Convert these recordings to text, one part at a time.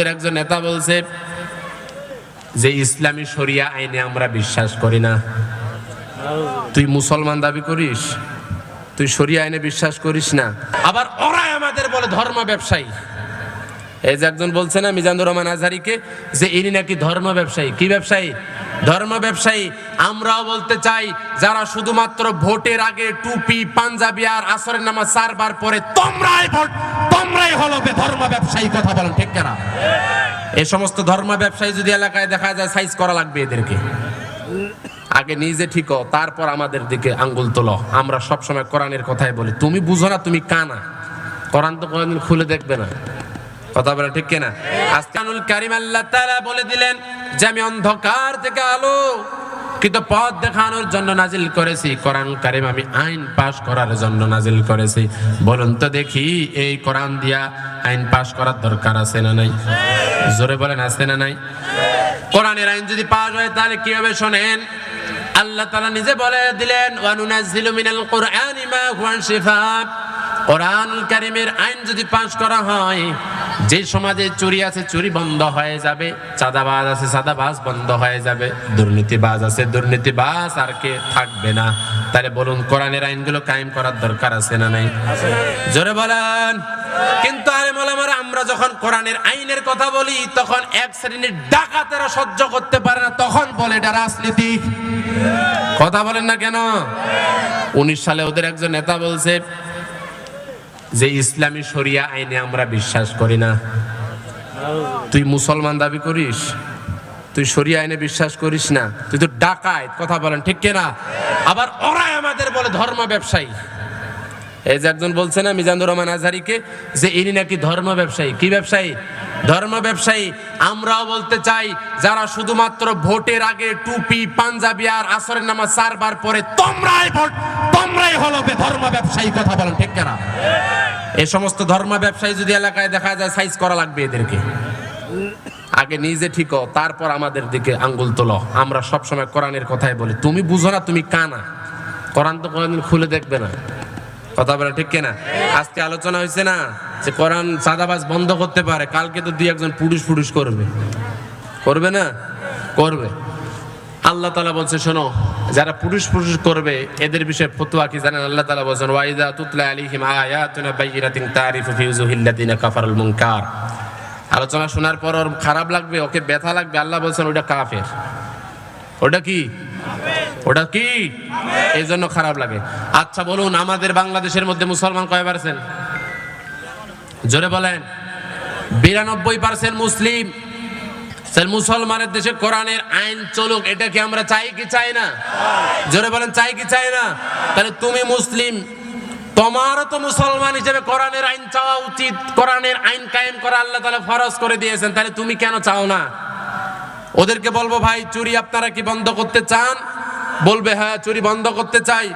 ওদের একজন নেতা বলছে যে, ইসলামী শরিয়া আইনে আমরা বিশ্বাস করি না। তুই মুসলমান দাবি করিস, তুই শরিয়া আইনে বিশ্বাস করিস না। আবার ওরাই আমাদের বলে ধর্ম ব্যবসায়ী। এই যে একজন বলছে না, মিজানুর রহমান আজহারিকে, যে ইনি নাকি ধর্ম ব্যবসায়ী। কি ব্যবসায়ী? ধর্ম ব্যবসায়ী। আমরাও বলতে চাই, যারা শুধুমাত্র ভোটের আগে টুপি, পাঞ্জাবি আর আসরের নামাজ চারবার পরে তোমরাই ভোট তোমরাই হলো ধর্ম ব্যবসায়ী, কথা বলেন ঠিক কেনা? এই সমস্ত ধর্ম ব্যবসায়ী যদি এলাকায় দেখা যায় সাইজ করা লাগবে এদেরকে। আগে নিজে ঠিক, তারপর আমাদের দিকে আঙ্গুল তোলো। আমরা সবসময় কোরআনের কথাই বলি। তুমি বুঝো না, তুমি কানা। কোরআন তো কোনদিন খুলে দেখবে না। কথা বলে ঠিক কিনা? আস্তানুল কারিম আল্লাহ তাআলা বলে দিলেন যে, আমি অন্ধকার থেকে আলো কিন্তু পথ দেখানোর জন্য নাজিল করেছি। কোরআন কারিম আমি আইন পাশ করার জন্য নাজিল করেছি। বলুন তো দেখি, এই কোরআন দিয়া আইন পাশ করার দরকার আছে না নাই? জোরে বলেন, আছে না নাই? কোরআনের আইন যদি পাশ হয়, তাহলে কি হবে শোনেন? আল্লাহ তাআলা নিজে বলে দিলেন, ওয়ানুনাজ্জিলু মিনাল কুরআনি মা হুয়া শিফা। কোরআনুল কারিমের আইন যদি পাশ করা হয় যে সমাজে চুরি আছে, চুরি বন্ধ হয়ে যাবে। চাঁদাবাজ আছে, চাঁদাবাজ বন্ধ হয়ে যাবে। দুর্নীতিবাজ আছে, দুর্নীতিবাজ আর কে থাকবে না। তাহলে বলুন, কোরআনের আইনগুলো কায়েম করার দরকার আছে না নাই? জোরে বলেন। কিন্তু আরে মোলামারা আমরা যখন কোরআনের আইনের কথা বলি, তখন এক শ্রেণির ডাকাতেরা সহ্য করতে পারে না। তখন বলে, এটা রাজনীতি। কথা বলেন না কেন? উনিশ সালে ওদের একজন নেতা বলছে যে ইসলামী শরিয়া আইনে আমরা বিশ্বাস করি না। তুই মুসলমান দাবি করিস? তুই শরিয়া আইনে বিশ্বাস করিস না? তুই তো ডাকায় কথা বলেন, ঠিক কিনা? আবার ওরাই আমাদের বলে ধর্ম ব্যবসায়ী। এই যে একজন বলছে না, মিজানুর রহমান আজহারিকে, যে ইনি নাকি ধর্ম ব্যবসায়ী। কি ব্যবসায়ী? ধর্ম ব্যবসায়ী। আমরাও বলতে চাই, যারা শুধুমাত্র ভোটের আগে টুপি, পাঞ্জাবি আর আসরের নামাজ চারবার পরে তোমরাই ভোট, তোমরাই হলো ধর্ম ব্যবসায়ী, কথা বলেন ঠিক কেনা? এই সমস্ত ধর্ম ব্যবসায়ী যদি এলাকায় দেখা যায়, সাইজ করা লাগবে এদেরকে। আগে নিজে ঠিক, তারপর আমাদের দিকে আঙ্গুল তোলো। আমরা সবসময় কোরআনের কথাই বলি। তুমি বুঝো না, তুমি কানা। কোরআন তো কোনদিন খুলে দেখবে না। কথা বলে ঠিক কিনা? আজকে আলোচনা হয়েছে না যে কোরআন সাদাবাজ বন্ধ করতে পারে, কালকে তো দুই একজন পুরুষ পুরুষ করবে। করবে না? করবে। আল্লাহ তালা বলছে, শোনো, যারা পুরুষ পুরুষ করবে, এদের বিষয়ে ফতুয়া কি জানেন? আল্লাহ তালা বলছেন ওয়াইদা তুতলা আলিহিম আয়াতুনা বাইয়িনাতিন তারিফু ফি উজুহিল্লাযিনা কাফারুল মুনকার। আলোচনা শোনার পর ওর খারাপ লাগবে, ওকে ব্যথা লাগবে। আল্লাহ বলছেন ওটা কাফের। ওটা কি? ওটা কি? এই জন্য খারাপ লাগে। আচ্ছা বলুন, আমাদের বাংলাদেশের মধ্যে মুসলমান কয় পার্সেন্ট জোরে বলেন। বিরানব্বই পার্সেন্ট মুসলিম। মুসলমানের দেশে কোরআনের আইন চলুক, এটা কি আমরা চাই কি চাই না? জোরে বলেন, চাই কি চাই না? তাহলে তুমি মুসলিম, তোমারও তো মুসলমান হিসেবে কোরআনের আইন চাওয়া উচিত। কোরআনের আইন কায়েম করা আল্লাহ তাআলা ফরজ করে দিয়েছেন, তাহলে তুমি কেন চাও না? ওদেরকে বলব, ভাই, চুরি আপনারা কি বন্ধ করতে চান? বলবে হ্যাঁ চুরি বন্ধ করতে চাই।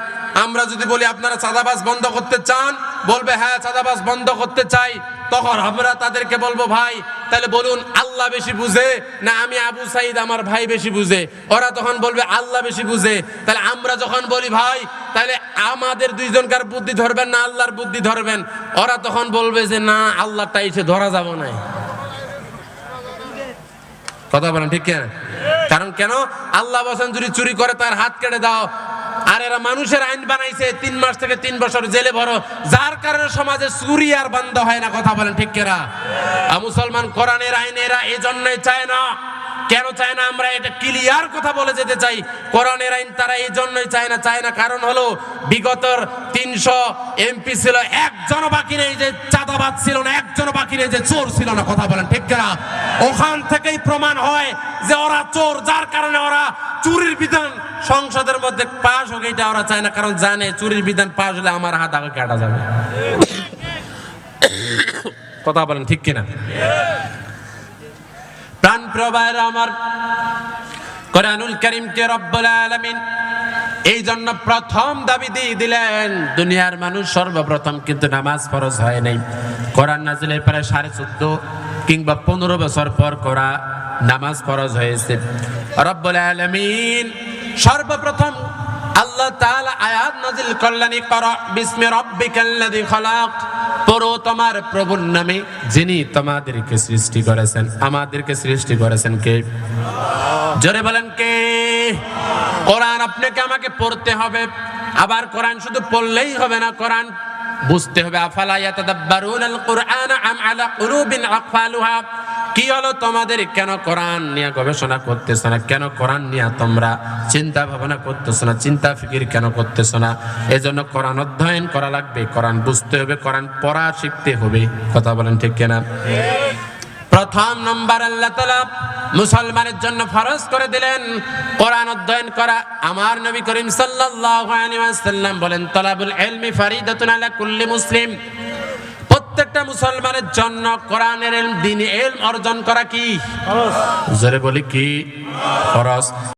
আমরা যদি বলি, আপনারা চাঁদাবাজ বন্ধ করতে চান? বলবে হ্যাঁ চাঁদাবাজ বন্ধ করতে চাই। তখন আমরা তাদেরকে বলব, ভাই, তাহলে বলুন, আল্লাহ বেশি বুঝে না আমি আবু সাইদ আমার ভাই বেশি বুঝে? ওরা তখন বলবে, আল্লাহ বেশি বুঝে। তাহলে আমরা যখন বলি, ভাই, তাহলে আমাদের দুইজনকার বুদ্ধি ধরবেন না আল্লাহর বুদ্ধি ধরবেন? ওরা তখন বলবে যে, না আল্লাহটা এসে ধরা যাব না কথা বলেন, ঠিক কেন? কারণ কেন? আল্লাহ বসেন যদি চুরি করে তার হাত কেটে দাও। আর এরা মানুষের আইন বানাইছে, তিন মাস থেকে তিন বছর জেলে ভরো। যার কারণে সমাজে চুরি আর বন্ধ হয় না, কথা বলেন ঠিক কেরা মুসলমান কোরআনের আইন, এরা এই জন্যই চায় না। কেন চায় না? আমরা এটা ক্লিয়ার কথা বলে যেতে চাই। কোরআনের আইন তারা এই জন্যই চায় না চায় না কারণ হলো বিগতর তিনশো এমপি ছিল, একজনও বাকি নেই যে চাঁদাবাদ ছিল না, একজনও বাকি নেই যে চোর ছিল না, কথা বলেন, ঠিক না ওখান থেকেই প্রমাণ হয় যে ওরা চোর, যার কারণে ওরা চুরির বিধান, সংসদের মধ্যে পাশ হোক এটা ওরা চায় না, কারণ জানে চুরির বিধান পাশ হলে আমার হাত আগে কাটা যাবে। কথা বলেন, ঠিক কিনা? প্রাণ প্রবাহের আমার কোরআনুল করিমকে রব্বুল আলামিন এই জন্য প্রথম দাবি দিয়ে দিলেন, দুনিয়ার মানুষ সর্বপ্রথম কিন্তু নামাজ ফরজ হয় নাই। কোরআন নাজিলের পরে সাড়ে চোদ্দ কিংবা পনেরো বছর পর করা নামাজ ফরজ হয়েছে। রব্বুল আলামিন, সর্বপ্রথম আল্লাহ তাআলা আয়াত নাজিল করলেন কর বিসমি রাব্বিকাল্লাযী খলাক। পড়ো তোমার প্রভুর নামে যিনি তোমাদেরকে সৃষ্টি করেছেন। আমাদেরকে সৃষ্টি করেছেন কে? জোরে বলেন কে? কোরআন আপনাকে আমাকে পড়তে হবে। আবার কোরআন শুধু পড়লেই হবে না কোরআন বুঝতে হবে। আফালা ইয়াতাদাব্বারুনাল কুরআন আম আলা কুলুবিন আকফালুহা? কি হলো তোমাদের? কেন কোরআন নিয়ে গবেষণা করতেছো না? কেন কোরআন নিয়ে তোমরা চিন্তা ভাবনা করতেছো না? চিন্তা ফিকির কেন করতেছো না? এজন্য কোরআন অধ্যয়ন করা লাগবে। কোরআন বুঝতে হবে কোরআন পড়া শিখতে হবে। কথা বলেন ঠিক কিনা? প্রথম নম্বর আল্লাহ তালা মুসলমানের জন্য ফরজ করে দিলেন। কোরআন অধ্যয়ন করা আমার নবী করিম সাল্লাল্লাহু আলাইহি ওয়াসাল্লাম বলেন তলাবুল ইলমি ফারিদাতুন আলা কুল্লি মুসলিম। প্রত্যেকটা মুসলমানের জন্য কোরআনের ইলম দ্বীনি ইলম অর্জন করা কি? জোরে বলি কি? ফরজ।